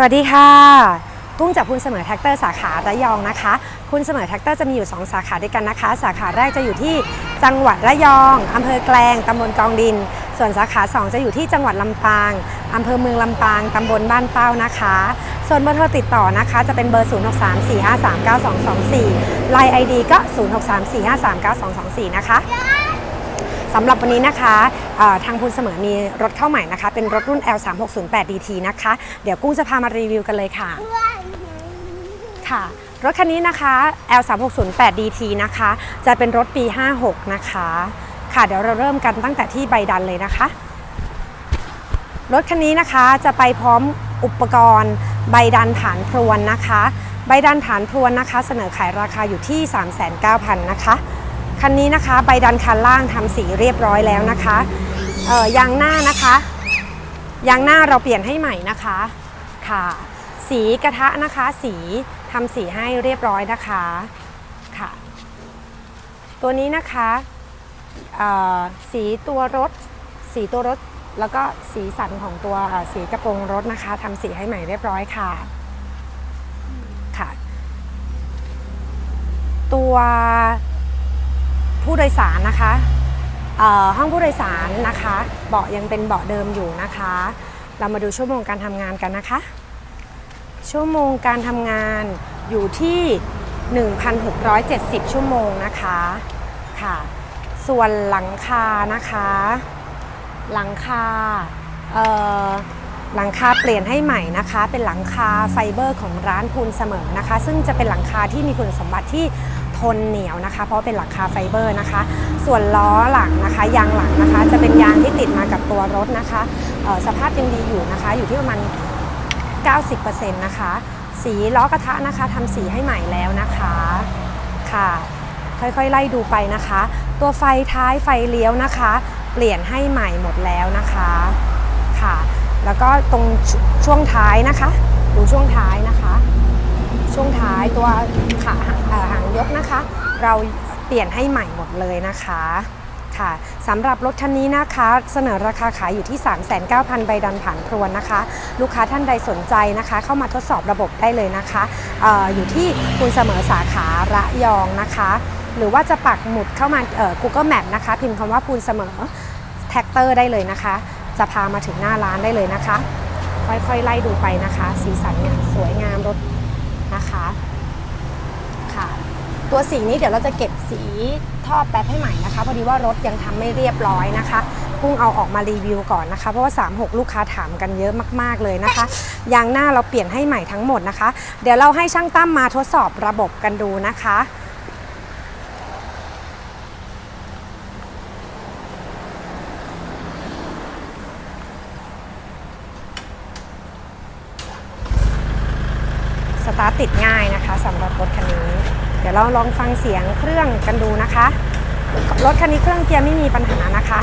สวัสดีค่ะกุ้งจากคุณเสมอแท็กเตอร์สาขาระยองนะคะ คุณเสมอแท็กเตอร์จะมีอยู่ 2 สาขาด้วยกันนะคะ สาขาแรกจะอยู่ที่จังหวัดระยองอำเภอแกลงตำบลกองดิน ส่วนสาขา 2 จะอยู่ที่จังหวัดลำปางอำเภอเมืองลำปางตำบลบ้านเป้านะคะ ส่วนเบอร์โทรติดต่อนะคะ จะเป็นเบอร์ 0634539224 Line ID ก็ 0634539224 นะคะ สำหรับวันนี้นะคะทางคุณเสมอมีรถเข้าใหม่นะคะ เป็นรถรุ่น L3608DT นะคะ เดี๋ยวกุ้งจะพามารีวิวกันเลยค่ะ ค่ะ รถคันนี้นะคะ L3608DT นะคะ จะเป็นรถปี 56 นะคะ ค่ะเดี๋ยวเราเริ่มกันตั้งแต่ที่ใบดันเลยนะคะ รถคันนี้นะคะจะไปพร้อมอุปกรณ์ใบดันฐานพรวนนะคะ ใบดันฐานพรวนนะคะ เสนอขายราคาอยู่ที่ 3,900 0นะคะ คันนี้นะคะใบดันคันล่างทำสีเรียบร้อยแล้วนะคะยางหน้านะคะยางหน้าเราเปลี่ยนให้ใหม่นะคะค่ะ สีกระทะนะคะ สีทำสีให้เรียบร้อยนะคะค่ะ ตัวนี้นะคะสีตัวรถ สีตัวรถแล้วก็สีสันของตัวสีกระโปรงรถนะคะทำสีให้ใหม่เรียบร้อยค่ะค่ะ ตัว ผู้โดยสารนะคะห้องผู้โดยสารนะคะ เบาะยังเป็นเบาะเดิมอยู่นะคะ เรามาดูชั่วโมงการทำงานกันนะคะ ชั่วโมงการทำงานอยู่ที่ 1,670 ชั่วโมงนะคะค่ะ ส่วนหลังคานะคะ หลังคาเอ่อหลังคาเปลี่ยนให้ใหม่นะคะ เป็นหลังคาไฟเบอร์ของร้านพูนเสมอนะคะ ซึ่งจะเป็นหลังคาที่มีคุณสมบัติที่ ทนเหนียวนะคะ เพราะเป็นหลังคาไฟเบอร์นะคะ ส่วนล้อหลังนะคะ ยางหลังนะคะ จะเป็นยางที่ติดมากับตัวรถนะคะสภาพยังดีอยู่นะคะ อยู่ที่ประมาณ 90%นะคะ สีล้อกระทะนะคะทำสีให้ใหม่แล้วนะคะค่ะค่อยๆ ไล่ดูไปนะคะ ตัวไฟท้ายไฟเลี้ยวนะคะ เปลี่ยนให้ใหม่หมดแล้วนะคะค่ะ แล้วก็ตรงชช่วงท้ายนะคะ ดูช่วงท้ายนะคะ ช่วงท้ายตัวขา งยกนะคะ เราเปลี่ยนให้ใหม่หมดเลยนะคะค่ะสำหรับรถคันนี้นะคะเสนอราคาขายอยู่ที่ 39,000 ใบดันผ่านพรวนนะคะ ลูกค้าท่านใดสนใจนะคะ เข้ามาทดสอบระบบได้เลยนะคะอออยู่ที่คุณเสมอสาขาระยองนะคะ หรือว่าจะปักหมุดเข้ามาเอ่อ Google Map นะคะ พิมพ์คำว่าพูนเสมอแท็กเตอร์ได้เลยนะคะ จะพามาถึงหน้าร้านได้เลยนะคะ ค่อยๆ ไล่ดูไปนะคะ สีสันเนี่ยสวยงามรถนะคะ ตัวสีนี้เดี๋ยวเราจะเก็บสีท่อแป๊บให้ใหม่นะคะพอดีว่ารถยังทำไม่เรียบร้อยนะคะกุ้งเอาออกมารีวิวก่อนนะคะ เพราะว่า 36 ลูกค้าถามกันเยอะมาก ๆ เลยนะคะ ยางหน้าเราเปลี่ยนให้ใหม่ทั้งหมดนะคะ เดี๋ยวเราให้ช่างตั้มมาทดสอบระบบกันดูนะคะสตาร์ทติดง่ายนะคะสำหรับรถคันนี้ ดี๋ยวเราลองฟังเสียงเครื่องกันดูนะคะ รถคันนี้เครื่องเกียร์ไม่มีปัญหานะคะ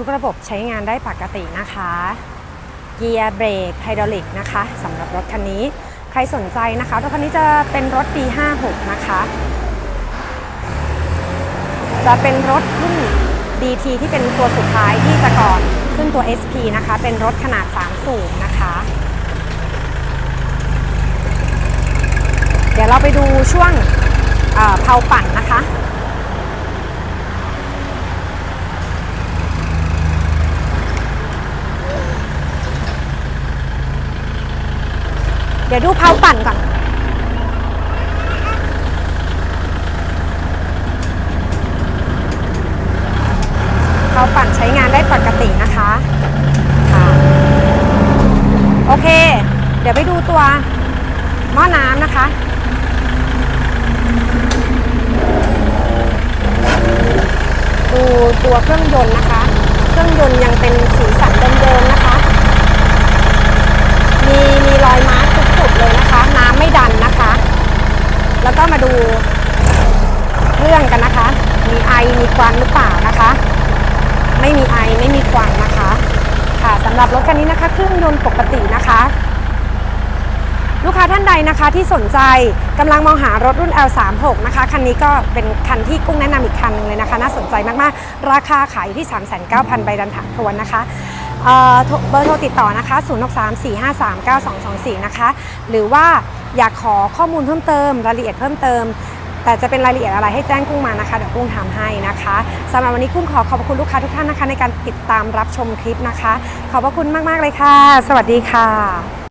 ทุกระบบใช้งานได้ปกตินะคะ เกียร์เบรกไฮดรอลิกนะคะสำหรับรถคันนี้ ใครสนใจนะคะ รถคันนี้จะเป็นรถปี 56 นะคะ จะเป็นรถรุ่น DT ที่เป็นตัวสุดท้ายที่จะก่อนขึ้นตัว SP นะคะ เป็นรถขนาด 3 สูงนะคะ เดี๋ยวเราไปดูช่วงเอ่อเพาปั่นนะคะ เดี๋ยวดูเพาปั่นก่อน เพาปั่นใช้งานได้ปกตินะคะค่ะโอเค เดี๋ยวไปดูตัวหม้อน้ำนะคะดูตัวเครื่องยนต์นะคะ เครื่องยนต์ยังเป็นสีสันเดิมๆนะคะ มีมีรอยมาร์ก เลยนะคะ น้ำไม่ดันนะคะ แล้วก็มาดูเครื่องกันนะคะ มีไอมีควันหรือเปล่านะคะ ไม่มีไอไม่มีควันนะคะ ค่ะสำหรับรถคันนี้นะคะ เครื่องยนต์ปกตินะคะ ลูกค้าท่านใดนะคะที่สนใจกำลังมองหารถรุ่น L36 นะคะคันนี้ก็เป็นคันที่กุ้งแนะนำอีกคันหนึงเลยนะคะ น่าสนใจมากๆ ราคาขายที่ 3,900ใบดันถักทวนนะคะ เบอร์โทรติดต่อนะคะ 0634539224 นะคะ หรือว่าอยากขอข้อมูลเพิ่มเติม รายละเอียดเพิ่มเติม แต่จะเป็นรายละเอียดอะไรให้แจ้งกุ้งมานะคะ เดี๋ยวกุ้งทำให้นะคะสำหรับวันนี้กุ้งขอขอบคุณลูกค้าทุกท่านนะคะ ในการติดตามรับชมคลิปนะคะ ขอบพระคุณมาก ๆ เลยค่ะ สวัสดีค่ะ